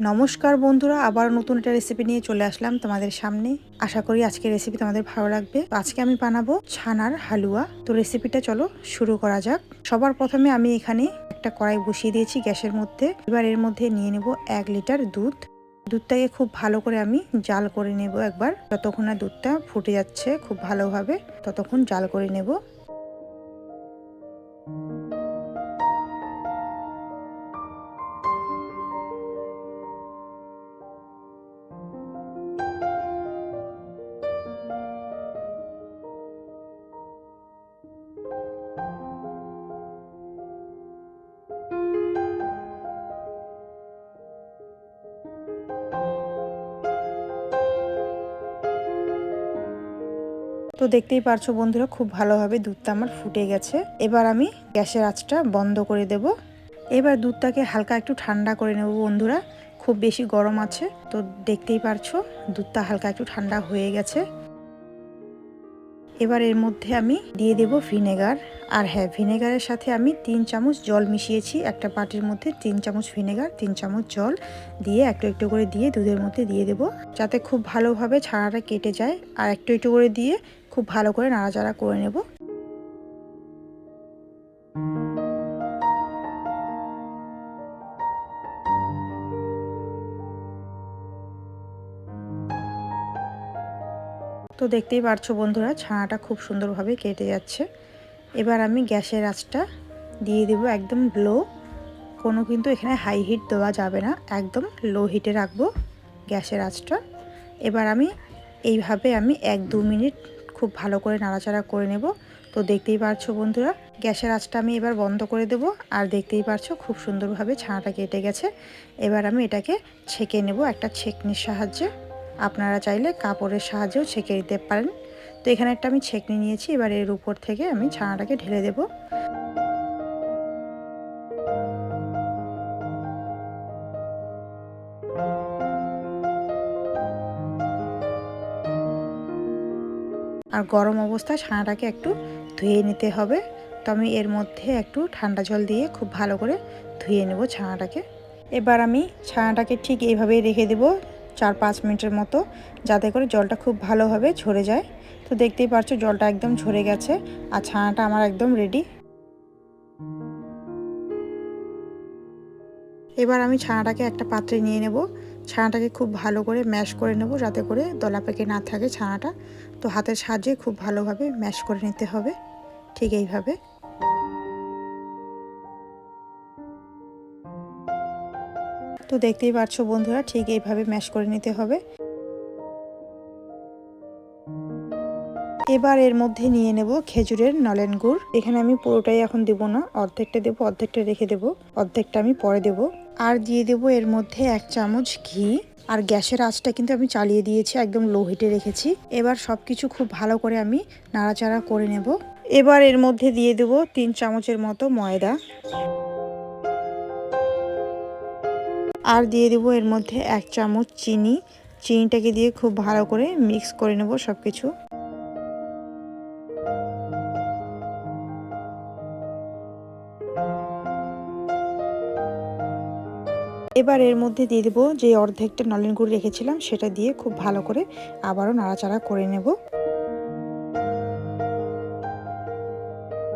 নমস্কার বন্ধুরা আবার নতুন একটা রেসিপি নিয়ে চলে আসলাম তোমাদের সামনে। আশা করি আজকের রেসিপি তোমাদের ভালো লাগবে। আজকে আমি বানাবো ছানার হালুয়া। তো রেসিপিটা চলো শুরু করা যাক। সবার প্রথমে আমি এখানে একটা কড়াই বসিয়ে দিয়েছি গ্যাসের মধ্যে। এবার এর মধ্যে নিয়ে নেব এক লিটার দুধ। দুধটাকে খুব ভালো করে আমি জাল করে নেব একবার। যতক্ষণ না দুধটা ফুটে যাচ্ছে খুব ভালোভাবে, ততক্ষণ জাল করে নেব। তো দেখতেই পারছ বন্ধুরা, খুব ভালোভাবে দুধটা আমার ফুটে গেছে। এবার আমি গ্যাসের আঁচটা বন্ধ করে দেব। এবার দুধটাকে হালকা একটু ঠান্ডা করে নেব বন্ধুরা, খুব বেশি গরম আছে। তো দেখতেই পারছ, দুধটা হালকা একটু ঠান্ডা হয়ে গেছে। এবার এর মধ্যে আমি দিয়ে দেব ভিনেগার। আর হ্যাঁ ভিনেগারের সাথে আমি তিন চামচ জল মিশিয়েছি। একটা বাটির মধ্যে তিন চামচ ভিনেগার, তিন চামচ জল দিয়ে একটু একটু করে দিয়ে দুধের মধ্যে দিয়ে দেব। যাতে খুব ভালোভাবে ছাড়াটা কেটে যায়। আর একটু একটু করে দিয়ে খুব ভালো করে নাড়াচাড়া করে নেব। তো দেখতেই পারছ বন্ধুরা, ছানাটা খুব সুন্দরভাবে কেটে যাচ্ছে। এবার আমি গ্যাসের আঁচটা দিয়ে দেবো একদম লো। কোনো কিন্তু এখানে হাই হিট দেওয়া যাবে না, একদম লো হিটে রাখব গ্যাসের আঁচটা। এবার আমি এইভাবে আমি এক দু মিনিট খুব ভালো করে নাড়াচাড়া করে নেব। তো দেখতেই পারছ বন্ধুরা, গ্যাসের আঁচটা আমি এবার বন্ধ করে দেব আর দেখতেই পারছ খুব সুন্দরভাবে ছানাটা কেটে গেছে। এবার আমি এটাকে ছেঁকে নেব একটা ছেঁকনির সাহায্যে। আপনারা চাইলে কাপড়ের সাহায্যেও ছেঁকে দিতে পারেন। তো এখানে একটা আমি ছেঁকনি নিয়েছি, এবার এর উপর থেকে আমি ছানাটাকে ঢেলে দেবো। আর গরম অবস্থায় ছানাটাকে একটু ধুয়ে নিতে হবে। তো আমি এর মধ্যে একটু ঠান্ডা জল দিয়ে খুব ভালো করে ধুয়ে নেব ছানাটাকে। এবার আমি ছানাটাকে ঠিক এইভাবেই রেখে দেব চার পাঁচ মিনিটের মতো, যাতে করে জলটা খুব ভালোভাবে ঝরে যায়। তো দেখতেই পারছ জলটা একদম ঝরে গেছে আর ছানাটা আমার একদম রেডি এবার আমি ছানাটাকে একটা পাত্রে নিয়ে নেব। ছানাটাকে খুব ভালো করে ম্যাশ করে নেব যাতে করে দলা পেকে না থাকে ছানাটা। তো হাতের সাহায্যে খুব ভালোভাবে ম্যাশ করে নিতে হবে। ঠিক এইভাবে। তো দেখতেই পাচ্ছ বন্ধুরা, ঠিক এইভাবে ম্যাশ করে নিতে হবে। এবার এর মধ্যে নিয়ে নেব খেজুরের নলেন গুড়। এখানে আমি পুরোটাই এখন দেব না, অর্ধেকটা দেবো, অর্ধেকটা রেখে দেব, অর্ধেকটা আমি পরে দেব। আর দিয়ে দেব এর মধ্যে এক চামচ ঘি। আর গ্যাসের আঁচটা কিন্তু আমি চালিয়ে দিয়েছি, একদম লো হিটে রেখেছি। এবার সব কিছু খুব ভালো করে আমি নাড়াচাড়া করে নেব। এবার এর মধ্যে দিয়ে দেব তিন চামচের মতো ময়দা। আর দিয়ে দেব এর মধ্যে এক চামচ চিনি। চিনিটাকে দিয়ে খুব ভালো করে মিক্স করে নেব সব কিছু এবার এর মধ্যে দিয়ে দেবো যে অর্ধেকটা নলেন গুড় রেখেছিলাম, সেটা দিয়ে খুব ভালো করে আবারও নাড়াচাড়া করে নেব।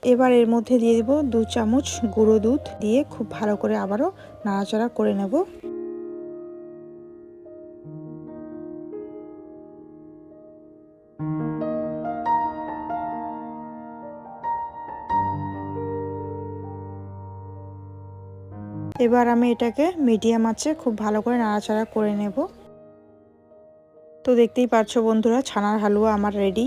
এবার এর মধ্যে দিয়ে দেবো দু চামচ গুঁড়ো দুধ দিয়ে খুব ভালো করে আবারও নাড়াচাড়া করে নেব। এবার আমি এটাকে মিডিয়াম আছে খুব ভালো করে নাড়াচাড়া করে নেব। তো দেখতেই পাচ্ছ বন্ধুরা, ছানার হালুয়া আমার রেডি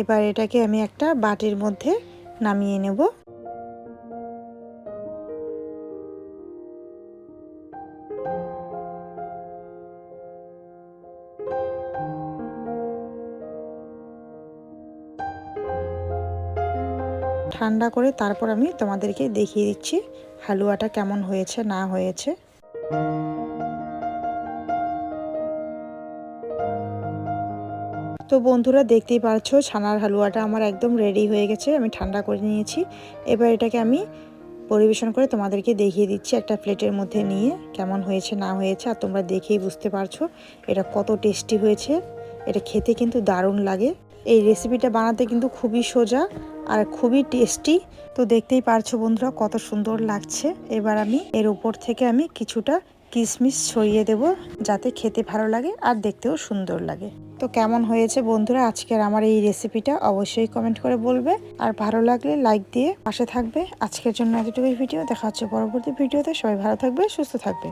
এবার এটাকে আমি একটা বাটির মধ্যে নামিয়ে নেব। ঠান্ডা করে তারপর আমি তোমাদেরকে দেখিয়ে দিচ্ছি হালুয়াটা কেমন হয়েছে, না হয়েছে। তো বন্ধুরা দেখতেই পাচ্ছ, ছানার হালুয়াটা আমার একদম রেডি হয়ে গেছে, আমি ঠান্ডা করে নিয়েছি। এবার এটাকে আমি পরিবেশন করে তোমাদেরকে দেখিয়ে দিচ্ছি একটা প্লেটের মধ্যে নিয়ে, কেমন হয়েছে, না হয়েছে, আর তোমরা দেখেই বুঝতে পারছ এটা কত টেস্টি হয়েছে। এটা খেতে কিন্তু দারুণ লাগে। এই রেসিপিটা বানাতে কিন্তু খুবই সোজা আর খুবই টেস্টি তো দেখতেই পারছ বন্ধুরা কত সুন্দর লাগছে। এবার আমি এর উপর থেকে আমি কিছুটা কিশমিশ ছড়িয়ে দেব, যাতে খেতে ভালো লাগে আর দেখতেও সুন্দর লাগে। তো কেমন হয়েছে বন্ধুরা? আজকের আমার এই রেসিপিটা অবশ্যই কমেন্ট করে বলবে। আর ভালো লাগলে লাইক দিয়ে পাশে থাকবে। আজকের জন্য এতটুকুই ভিডিও দেখা হচ্ছে পরবর্তী ভিডিওতে সবাই ভালো থাকবে, সুস্থ থাকবে।